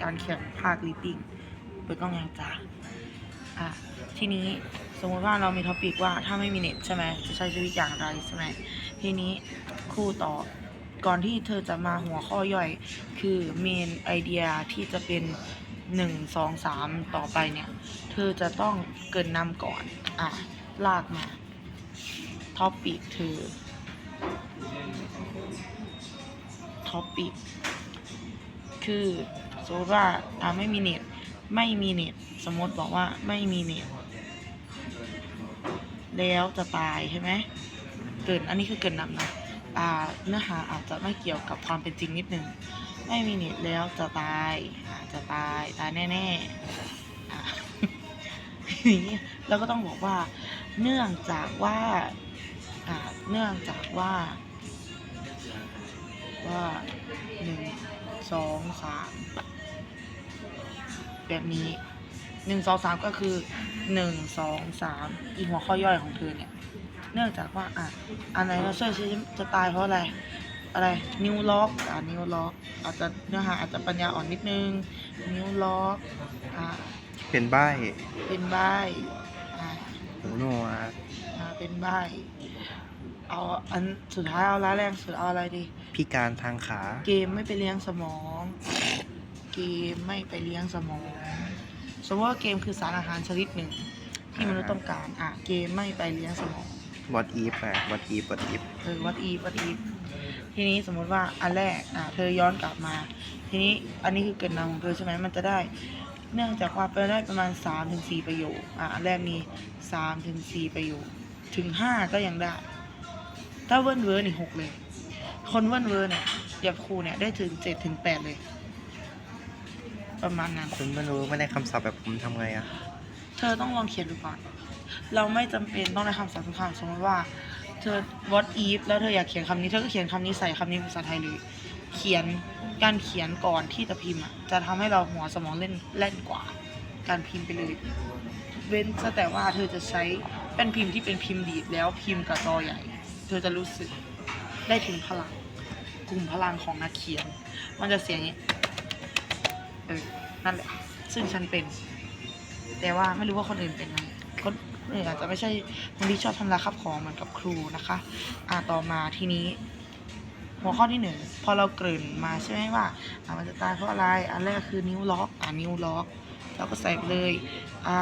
การแข่งภาคลิปปิ้งเปิดกล้องยังจ้าอะทีนี้สมมติว่าเรามีท็อปิกว่าถ้าไม่มีเน็ตใช่ไหมจะใช้ชีวิตอย่างไรใช่ไหมทีนี้ครูต่อก่อนที่เธอจะมาหัวข้อย่อย คือเมนไอเดียที่จะเป็นหนึ่งสองสามต่อไปเนี่ย เธอจะต้องเกินนำก่อน อะ ลากมาท็อปิกเธอท็อปิกคือ มมติว่าอ่าไม่มีเน็ตไม่มีเน็ตสมมติบอกว่าไม่มีเน็ตแล้วจะตายใช่ไหมเกินอันนี้คือเกินนำนะอ่าเนื้อหาอาจจะไม่เกี่ยวกับความเป็นจริงนิดนึงไม่มีเน็ตแล้วจะตายจะตายตายแน่ๆอะทีนี้เราก็ต้องบอกว่า เนื่องจากว่าอ่าเนื่องจากว่าว่าหนึ่งสองสาม แบบนี้หนึ่งสองสามก็คือหนึ่งสองสามอีหัวข้อย่อยของเธอเนี่ย เนื่องจากว่าอะอันไหนเราช่วยฉันจะตายเพราะอะไร อะไรนิ้วล็อกอ่านิ้วล็อกอาจจะเนื้อหาอาจจะปัญญาอ่อนนิดนึงนิ้วล็อกอ่าเป็นใบเป็นใบอ่าหูหนวกอ่าเป็นใบเอาอันสุดท้ายเอาร้ายแรงสุดเอาอะไรดี พิการทางขา เกมไม่ไปเลี้ยงสมอง เกมไม่ไปเลี้ยงสมองสมมติว่าเกมคือสารอาหารชนิดหนึ่งที่มนุษย์ต้องการอะเกมไม่ไปเลี้ยงสมอง what if อะ what if what if เออวัดอีวัดอีทีนี้สมมุติว่าอันแรกอะเธอย้อนกลับมา ทีนี้อันนี้คือเกิดนำของเธอใช่ไหมมันจะได้ เนื่องจากว่าไปได้ประมาณ3าถึงสประโยคอะอันแรกมี3ถึงสประโยค ถึง 5 ก็ยังได้ ถ้าเวิร์นเวิร์นอีกหกเลย คนเวิร์นเวิร์นเนี่ยเดี๋ยวครูเนี่ยได้ถึง7ถึง8เลย ประมาณนั้น คุณไม่รู้ไม่ได้คำศัพท์แบบผมทำไงอะเธอต้องลองเขียนดูก่อน เราไม่จำเป็นต้องได้คำศัพท์ทุกคำสมมติว่า เธอ what if แล้วเธออยากเขียนคำนี้ เธอก็เขียนคำนี้ใส่คำนี้เป็นภาษาไทยเลย เขียนการเขียนก่อนที่จะพิมพ์อะจะทำให้เราหัวสมองเล่นเล่นกว่า การพิมพ์ไปเลย เว้นซะแต่ว่าเธอจะใช้เป็นพิมพ์ที่เป็นพิมพ์ดีดแล้วพิมพ์กับจอใหญ่ เธอจะรู้สึกได้ถึงพลังกลุ่มพลังของนักเขียน มันจะเสียงอย่างนี้ เออ นั่นแหละ ซึ่งฉันเป็น แต่ว่าไม่รู้ว่าคนอื่นเป็นไหมคนอื่นอาจจะไม่ใช่คนที่ชอบทำลายข้าวของเหมือนกับครูนะคะ อ่าต่อมาทีนี้ หัวข้อที่หนึ่งพอเราเกริ่นมาใช่ไหมว่าอ่ามันจะตายเพราะอะไร อันแรกคือนิ้วล็อก อ่านิ้วล็อกเราก็ใส่ไปเลย อ่า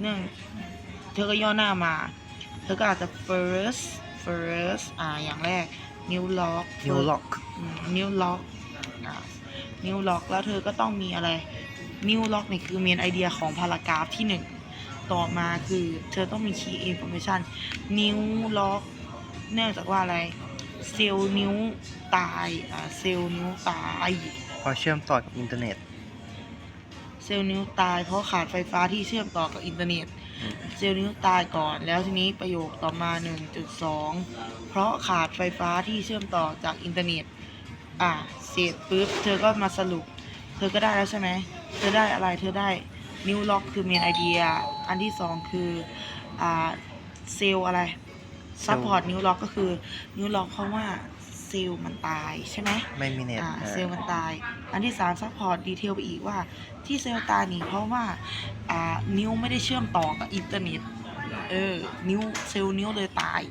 เนื่องเธอก็ย่อหน้ามา เธอก็อาจจะ first first อ่าอย่างแรกนิ้วล็อก นิ้วล็อกอืมนิ้วล็อกอ่า นิ้วล็อกแล้วเธอก็ต้องมีอะไรนิ้วล็อกนี่คือเมนไอเดียของพารากราฟที่หนึ่งต่อมาคือเธอต้องมี key information นิ้วล็อกเนื่องจากว่าอะไรเซลล์นิ้วตายอ่าเซลล์นิ้วตายพอเชื่อมต่อกับอินเทอร์เน็ต เซลล์นิ้วตายเพราะขาดไฟฟ้าที่เชื่อมต่อกับอินเทอร์เน็ตเซลล์นิ้วตายก่อน แล้วทีนี้ประโยคต่อมา 1.2 เพราะขาดไฟฟ้าที่เชื่อมต่อจากอินเทอร์เน็ต อะเสร็จปุ๊บเธอก็มาสรุป เธอก็ได้แล้วใช่ไหมเธอได้อะไรเธอได้นิ้วล็อกคือเมนไอเดียอันที่สองคืออ่าเซลล์อะไรซัพพอร์ตนิ้วล็อกก็คือนิ้วล็อกเพราะว่าเซลล์มันตายใช่ไหมไม่มีเน็ตอ่าเออเซลล์มันตาย อันที่สามซัพพอร์ตดีเทลไปอีกว่า ที่เซลล์ตายนี่เพราะว่าอ่านิ้วไม่ได้เชื่อมต่อกับอินเทอร์เน็ตเออนิ้วเซลล์นิ้วเลยตาย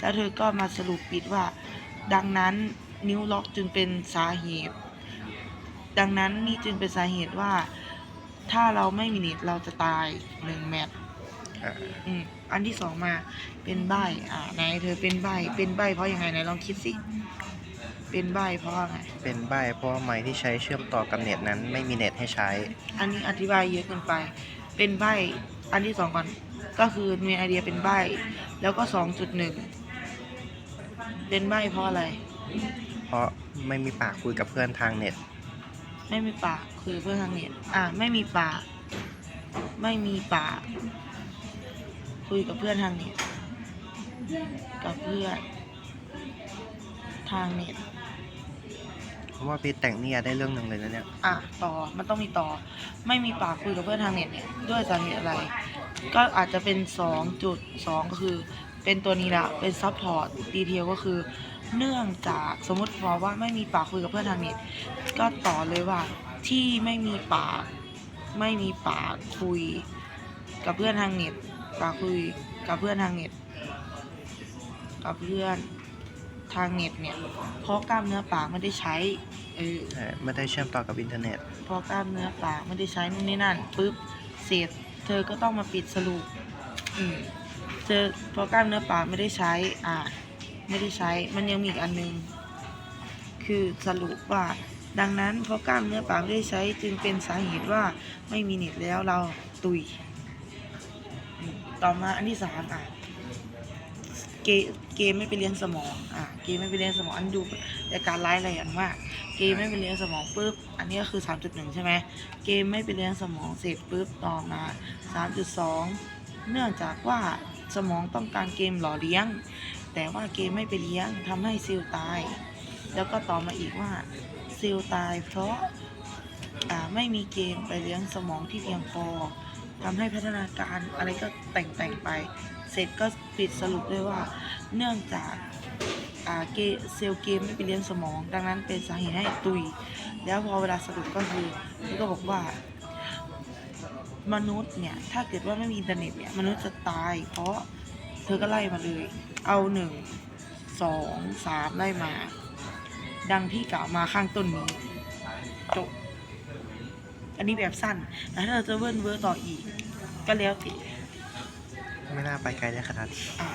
แล้วเธอก็มาสรุปปิดว่า ดังนั้น นิ้วล็อกจึงเป็นสาเหตุ ดังนั้นนี่จึงเป็นสาเหตุว่า ถ้าเราไม่มีเน็ตเราจะตายหนึ่งแมตช์เอออืมอันที่สองมาเป็นใบอ่าไหนเธอเป็นใบเป็นใบเพราะยังไงไหนลองคิดสิเป็นใบเพราะอะไรเป็นใบเพราะว่าไม้ที่ใช้เชื่อมต่อกับเน็ตนั้น ไม่มีเน็ตให้ใช้ อันนี้อธิบายเยอะเกินไป เป็นใบอันที่สองก่อน ก็คือมีไอเดียเป็นใบแล้วก็สองจุดหนึ่งเป็นใบเพราะอะไร เพราะไม่มีปากคุยกับเพื่อนทางเน็ต ไม่มีปากคือเพื่อนทางเน็ต อะ ไม่มีปาก ไม่มีปาก คุยกับเพื่อนทางเน็ต กับเพื่อน ทางเน็ตเพราะว่าพี่แต่งเนี่ยได้เรื่องหนึ่งเลยนะเนี่ย อะ ต่อ มันต้องมีต่อ ไม่มีปากคุยกับเพื่อนทางเน็ตเนี่ย ด้วยสาเหตุอะไร ก็อาจจะเป็น2.2ก็คือ เป็นตัวนี้ละ เป็นซัพพอร์ต ดีเทลก็คือ เนื่องจากสมมติบอกว่าไม่มีปากคุยกับเพื่อนทางเน็ตก็ต่อเลยว่าที่ไม่มีปากไม่มีปากคุย กับเพื่อนทางเน็ตปากคุยกับเพื่อนทางเน็ตกับเพื่อนทางเน็ตเนี่ยเพราะกล้ามเนื้อปากไม่ได้ใช้เออใช่ไม่ได้เชื่อมต่อกับอินเทอร์เน็ตพอกล้ามเนื้อปากไม่ได้ใช้นู่นนี่นั่นปุ๊บเสร็จเธอก็ต้องมาปิดสรุปอืมเธอพอกล้ามเนื้อปากไม่ได้ใช้อ่า ไม่ได้ใช้ มันยังมีอีกอันนึง คือสรุปว่า ดังนั้นเพราะกล้ามเนื้อปากไม่ได้ใช้จึงเป็นสาเหตุว่าไม่มีเน็ตแล้วเราตุย ต่อมาอันที่สามอะ เกเกมไม่ไปเลี้ยงสมอง อะ เกมไม่ไปเลี้ยงสมอง อันดูแต่การไล่อะไรอย่างมาก เกมไม่ไปเลี้ยงสมองปุ๊บ อันนี้ก็คือ3.1ใช่ไหม เกมไม่ไปเลี้ยงสมองเสร็จปุ๊บต่อมา3.2เนื่องจากว่าสมองต้องการเกมหล่อเลี้ยง แต่ว่าเกมไม่ไปเลี้ยงทำให้เซลล์ตาย แล้วก็ต่อมาอีกว่าเซลล์ตาย เพราะอ่าไม่มีเกมไปเลี้ยงสมองที่เพียงพอทำให้พัฒนาการอะไรก็แต่งแต่งๆไป เสร็จก็ปิดสรุปด้วยว่า เนื่องจากอ่าเกเซลเกมไม่ไปเลี้ยงสมอง ดังนั้นเป็นสาเหตุให้ตุย แล้วพอเวลาสรุปก็คือก็บอกว่ามนุษย์เนี่ย ถ้าเกิดว่าไม่มีอินเทอร์เน็ตเนี่ย มนุษย์จะตาย เพราะ ธอก็ไล่มาเลย เอาหนึ่งสองสามไล่มา ดังที่กล่าวมาข้างต้นนี้จบอันนี้แบบสั้นแต่ถ้าเราจะเวิร์นเวอร์ต่ออีก ก็แล้วแต่ไม่น่าไปไกลได้ขนาดนี้อ่า